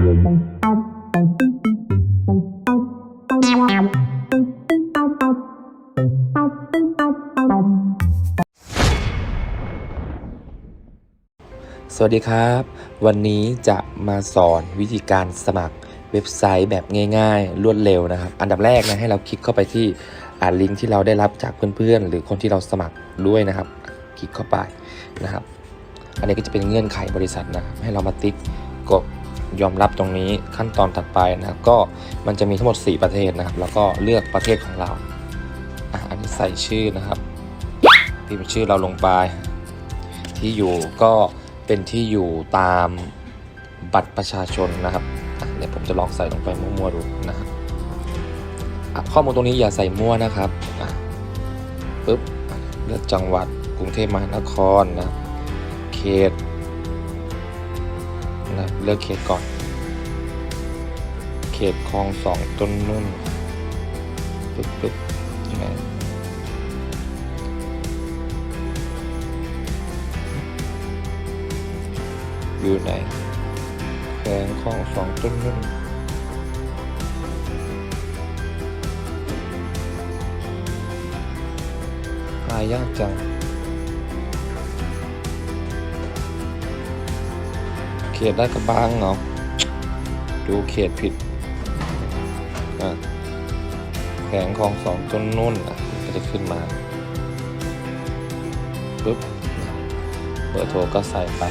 สวัสดีครับ วันนี้จะมาสอนวิธีการสมัครเว็บไซต์แบบง่ายๆ รวดเร็วนะครับ อันดับแรกนะให้เราคลิกเข้าไปที่อ่าลิงก์ที่เราได้รับจากเพื่อนๆ หรือคนที่เราสมัครด้วยนะครับ คลิกเข้าไปนะครับ อันนี้ก็จะเป็นเงื่อนไขบริษัทนะครับให้เรามาติ๊กกด ยอมรับตรงนี้ขั้นตอนถัดไปนะครับก็มันจะมีทั้งหมด 4 ประเทศนะครับ แล้วก็เลือกประเทศของเราอะอันนี้ใส่ชื่อนะครับพิมพ์ชื่อเราลงไป ที่อยู่ก็เป็นที่อยู่ตามบัตรประชาชนนะครับเดี๋ยวผมจะลองใส่ลงไปมั่วๆดูนะครับข้อมูลตรงนี้อย่าใส่มั่วนะครับปึ๊บเลือกจังหวัดกรุงเทพมหานครนะเขต เลือกเขตก่อน เขตคลองสองต้นนุ่นปึ๊บปึ๊บยังไงอยู่ไหนแขวงคลองสองต้นนุ่นหายากจัง ขตได้กระบังเหรอดูเขตผิดแขวงคลองสองต้นนุ่นอะมันก็จะขึ้นมาปุ๊บเบอร์โทรก็ใส่ไป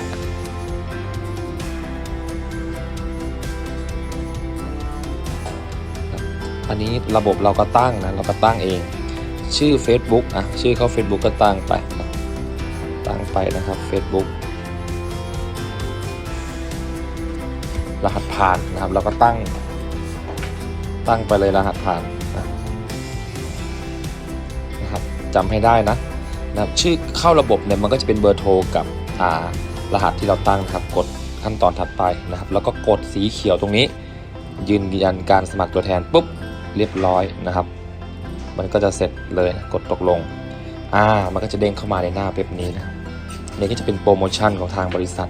อันนี้ระบบเราก็ตั้งนะ เราก็ตั้งเอง ชื่อ Facebook อะ ชื่อเขา Facebook ก็ตั้งไป ตั้งไปนะครับ Facebook รหัสผ่านนะครับเราก็ตั้ง ตั้งไปเลยรหัสผ่านนะครับจำให้ได้นะนะครับชื่อเข้าระบบเนี่ยมันก็จะเป็นเบอร์โทรกับอ่ารหัสที่เราตั้งนะครับ กดขั้นตอนถัดไปนะครับ แล้วก็กดสีเขียวตรงนี้ ยืนยันการสมัครตัวแทนปุ๊บเรียบร้อยนะครับ มันก็จะเสร็จเลยนะกดตกลงอ่ามันก็จะเด้งเข้ามาในหน้าเว็บนี้นะครับนี่ก็จะเป็นโปรโมชั่นของทางบริษัท